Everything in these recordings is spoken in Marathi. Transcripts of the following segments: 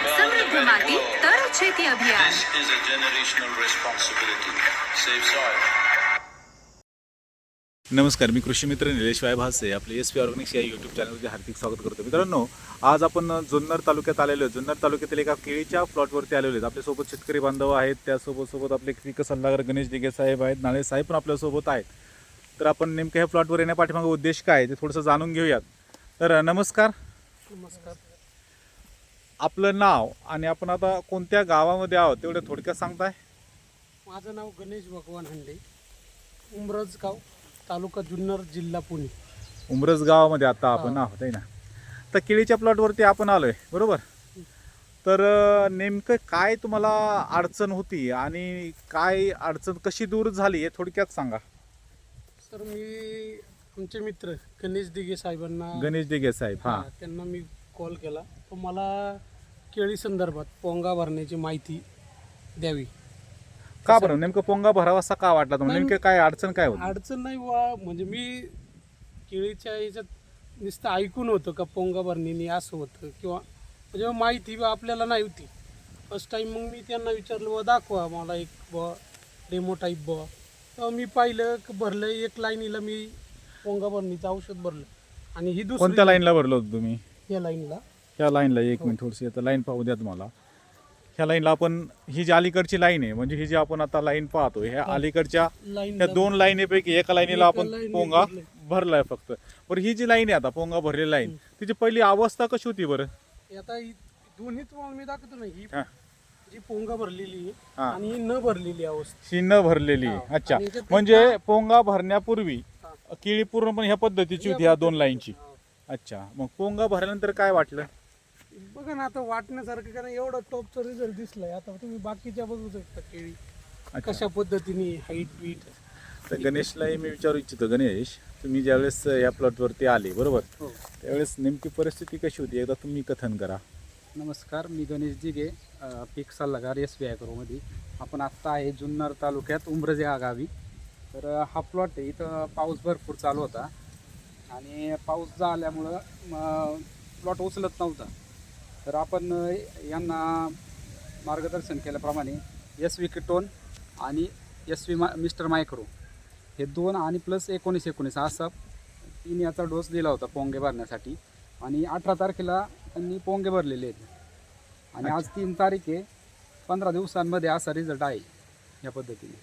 સમૃદ્ધ માટી તર છેતી અભિયાન This is a generational responsibility. Save soil. नमस्कार मी कृषी मित्र निलेश वाय भासे आपले एस पी ऑर्गॅनिक्स या यूट्यूब चॅनलमध्ये हार्दिक स्वागत करतो मित्रांनो आज आपण जुन्नर तालुक्यात आलेलो आहे जुन्नर तालुक्यातील एका केळीच्या प्लॉटवरती आलेलो आहेत आपल्यासोबत शेतकरी बांधव आहेत त्यासोबत सोबत आपले पीक सल्लागार गणेश दिघे साहेब आहेत नाळे साहेब पण आपल्यासोबत आहेत तर आपण नेमकं ह्या प्लॉटवर येण्या पाठीमागे उद्देश काय आहे ते थोडंसं जाणून घेऊयात तर अ, नमस्कार नमस्कार आपलं नाव आणि आपण आता कोणत्या गावामध्ये आहोत तेवढं थोडक्यात सांगताय? माझं नाव गणेश भगवान हंडे. उमरज गाव तालुका जुन्नर जिल्हा पुणे. उमरस गावामध्ये आता आपण आहोत आहे ना? तर केळीच्या प्लॉटवरती आपण आलोय बरोबर? तर नेमकं काय तुम्हाला अडचण होती आणि काय अडचण कशी दूर झाली हे थोडक्यात सांगा. सर मी आमचे मित्र गणेश दिघे साहेबांना गणेश दिघे साहेब हा. हा, त्यांना मी कॉल केला. तर मला केळी संदर्भात पोंगा भरण्याची माहिती द्यावी. का बरं? नेमकं पोंगा भरावासा का वाटला तुम्हाला. नेमकं काय अडचण काय होती? अडचण नाही वा म्हणजे मी केळीच्या याच्यात नुसतं ऐकून होतं का पोंगा भरणीने असं होतं किंवा म्हणजे माहिती बा आपल्याला नाही होती. फर्स्ट टाईम मग मी त्यांना विचारलं बा दाखवा मला एक बा डेमो टाईप बा तेव्हा मी पाहिलं की भरलं एक लाईनीला मी पोंगा भरणीचं औषध भरलं. आणि ही दुसरी कोणत्या लाईनला भरलं होतं तुम्ही? या लाईनला. ह्या लाईनला एक मिनिट थोडीशी आता लाईन पाहू द्या तुम्हाला. ह्या लाईनला आपण ही जी अलीकडची लाईन आहे म्हणजे ही जी आपण आता लाईन पाहतो ह्या अलीकडच्या लाईन त्या दोन लाईनीपैकी एका लाईनीला आपण पोंगा भरलंय. फक्त. बरं ही जी लाईन आहे आता पोंगा भरलेली लाईन तिची पहिली अवस्था कशी होती बरं? आता दोन्ही तुम्हाला मी दाखवतो ना ही. जी पोंगा भरलेली आहे. आणि ही न भरलेली अवस्था. ही न भरलेली. अच्छा. म्हणजे पोंगा भरण्यापूर्वी. केळी पूर्णपणे ह्या पद्धतीची होती ह्या दोन लाईनची. अच्छा. मग पोंगा भरल्यानंतर काय वाटलं? बघा ना आता वाटण्यासारखं कारण एवढा टॉपचा रिझल्ट दिसलाय. आता तुम्ही बाकीच्या बघू शकता केळी. कशा पद्धतीने हाईट बीट तर गणेशलाही मी विचारू इच्छितो गणेश. तुम्ही ज्यावेळेस या प्लॉटवरती आले बरोबर? हो. त्यावेळेस नेमकी परिस्थिती कशी होती? एकदा तुम्ही कथन करा. नमस्कार मी गणेश दिघे पीक सल्लागार एस बी आयकरोमध्ये आपण आत्ता आहे जुन्नर तालुक्यात उमरज या गावी. तर हा प्लॉट आहे इथं पाऊस भरपूर चालू होता. आणि पाऊस झाल्यामुळं प्लॉट उचलत नव्हता. तर आपण यांना मार्गदर्शन केल्याप्रमाणे एस व्ही किटोन आणि एस व्ही मा मिस्टर मायक्रो हे दोन आणि प्लस एकोणीस एकोणीस असा तीन याचा डोस दिला होता पोंगे भरण्यासाठी. आणि अठरा तारखेला त्यांनी पोंगे भरलेले आहेत. आणि आज तीन तारीख आहे. पंधरा दिवसांमध्ये असा रिझल्ट आहे या पद्धतीने.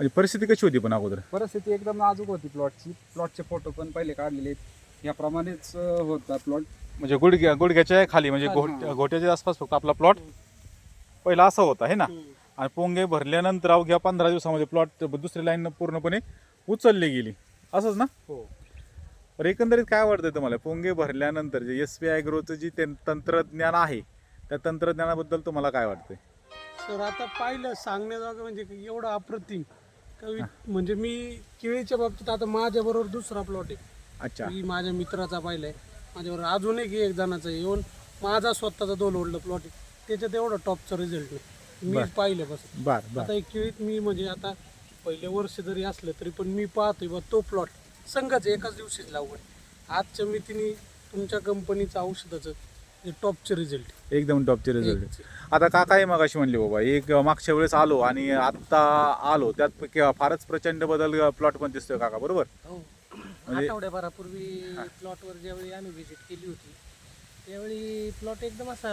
म्हणजे परिस्थिती कशी होती पण अगोदर? परिस्थिती एकदम नाजूक होती प्लॉटची प्लॉटचे फोटो पण पहिले काढलेले आहेत. याप्रमाणेच होता प्लॉट म्हणजे गुडघ्या गुडघ्याच्या खाली म्हणजे घोट. घोट्याच्या आसपास फक्त आपला प्लॉट पहिला असा होता है ना? आणि पोंगे भरल्यानंतर अवघ्या पंधरा दिवसामध्ये प्लॉट दुसरी लाईन पूर्णपणे उचलली गेली. असंच ना? हो. तर एकंदरीत काय वाटतंय तुम्हाला? पोंगे भरल्यानंतर जे एस बी आय ग्रोचं जे ते तंत्रज्ञान आहे त्या तंत्रज्ञानाबद्दल तुम्हाला काय वाटतंय? सर आता पाहिलं सांगण्याजोगं म्हणजे एवढं अप्रतिम. का वि- म्हणजे मी केळीच्या बाबतीत आता माझ्याबरोबर दुसरा प्लॉट आहे. अच्छा. मी माझ्या मित्राचा पाहिलाय. माझ्याबरोबर अजून एक एक जणाचा येऊन माझा स्वतःचा दोन ओढलं प्लॉट त्याच्यात एवढा टॉपचा रिझल्ट नाही. मी. पाहिलं बस. बर बर. आता एक मी म्हणजे आता पहिले वर्ष जरी असलं तरी पण मी पाहतोय बा तो प्लॉट संघाच एकाच दिवशीच लागवड आजच्या मितीने तुमच्या कंपनीचं औषधाचं हे टॉपचे रिझल्ट एकदम टॉपचे रिझल्ट आता का काय मग अशी म्हणली बाबा एक मागच्या वेळेस आलो आणि आता आलो. त्यात फारच प्रचंड बदल प्लॉट पण दिसतोय काका बरोबर? हो. म्हणजे- आठवड्याभरापूर्वी प्लॉटवर ज्यावेळी आम्ही व्हिजिट केली होती त्यावेळी प्लॉट एकदम असा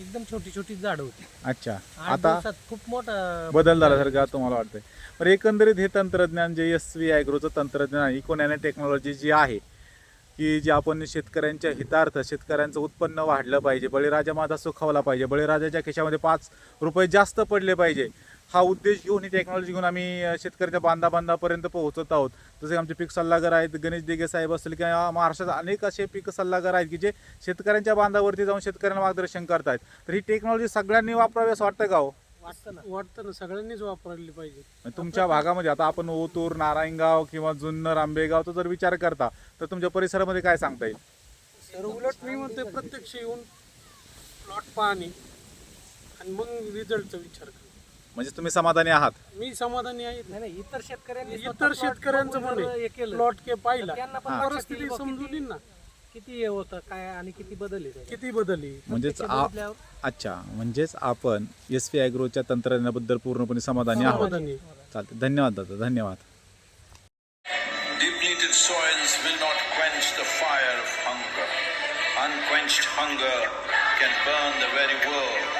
एकदम छोटी छोटी झाड होती. अच्छा. आठ आता दिवसात खूप मोठा बदल झाल्यासारखं तुम्हाला वाटतंय. पण एकंदरीत हे तंत्रज्ञान जे एस व्ही ॲग्रोचं तंत्रज्ञान इकोनॅनो टेक्नॉलॉजी जी आहे की जी आपण शेतकऱ्यांच्या हितार्थ शेतकऱ्यांचं उत्पन्न वाढलं पाहिजे बळीराजा माझा सुखावला पाहिजे बळीराजाच्या खिशामध्ये पाच रुपये जास्त पडले पाहिजे हा उद्देश घेऊन ही टेक्नॉलॉजी घेऊन आम्ही शेतकऱ्याच्या बांधा बांधापर्यंत पोहोचत आहोत. जसे आमचे पीक सल्लागार आहेत गणेश दिघे साहेब असतील किंवा महाराष्ट्रात अनेक असे पीक सल्लागार आहेत की जे शेतकऱ्यांच्या बांधावरती जाऊन शेतकऱ्यांना मार्गदर्शन करतायत. तर ही टेक्नॉलॉजी सगळ्यांनी वापरावी असं वाटतं का हो? वाटतं ना. वाटतं ना. सगळ्यांनीच वापरली पाहिजे. तुमच्या भागामध्ये आता आपण ओतूर नारायणगाव किंवा जुन्नर आंबेगावचा जर विचार करता तर तुमच्या परिसरामध्ये काय सांगता येईल? तर उलट मी म्हणते प्रत्यक्ष येऊन प्लॉट पाहणे आणि मग रिझल्टचा विचार करा. म्हणजे तुम्ही समाधानी आहात? मी समाधानी आहे. नाही नाही इतर शेतकऱ्यांनी इतर शेतकऱ्यांचं पण म्हणे हे केलं. प्लॉट के पाहिला. त्यांना पण हा. परिस्थिती समजून किती- येईल ना. किती हे होतं काय आणि किती बदल आहे त्याच्यात? किती बदलली म्हणजेच आ- अच्छा म्हणजेच आपण एस पी ॲग्रोच्या तंत्रज्ञानाबद्दल पूर्णपणे समाधानी आहोत. समाधानी. चालते धन्यवाद दादा. धन्यवाद. Depleted soils will not quench the fire of hunger. Unquenched hunger can burn the very world.